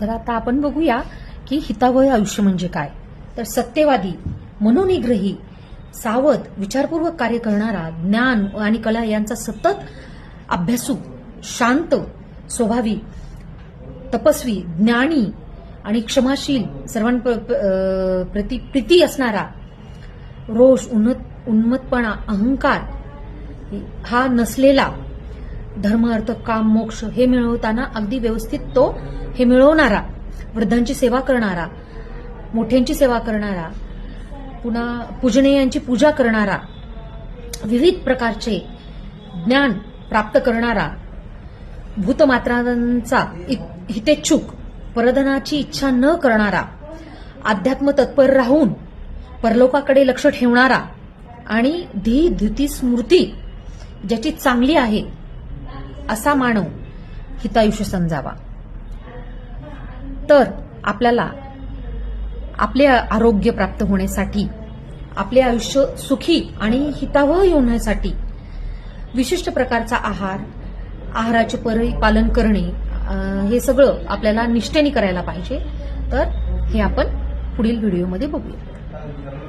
तर आता आपण बघूया की हितावय आयुष्य म्हणजे काय. तर सत्यवादी मनोनिग्रही सावध विचारपूर्वक कार्य करणारा ज्ञान आणि कला यांचा सतत अभ्यासू शांत स्वभावी तपस्वी ज्ञानी आणि क्षमाशील सर्वांप्रती प्रीती असणारा रोष उन्नत उन्मतपणा अहंकार हा नसलेला धर्म अर्थ काम मोक्ष हे मिळवताना अगदी व्यवस्थित तो हे मिळवणारा वृद्धांची सेवा करणारा मोठ्यांची सेवा करणारा पुन्हा पूजनीयांची पूजा करणारा विविध प्रकारचे ज्ञान प्राप्त करणारा भूतमात्रांचा हितेच्छुक परधनाची इच्छा न करणारा अध्यात्म तत्पर राहून परलोकाकडे लक्ष ठेवणारा आणि धी धुती स्मृती ज्याची चांगली आहे असा मानव हितायुष्य समजावा. तर आपल्याला आपले आरोग्य प्राप्त होण्यासाठी आपले आयुष्य सुखी आणि हितावह होण्यासाठी विशिष्ट प्रकारचा आहार आहाराचे परिपालन करणे हे सगळं आपल्याला निष्ठेने करायला पाहिजे. तर हे आपण पुढील व्हिडिओमध्ये बघूया.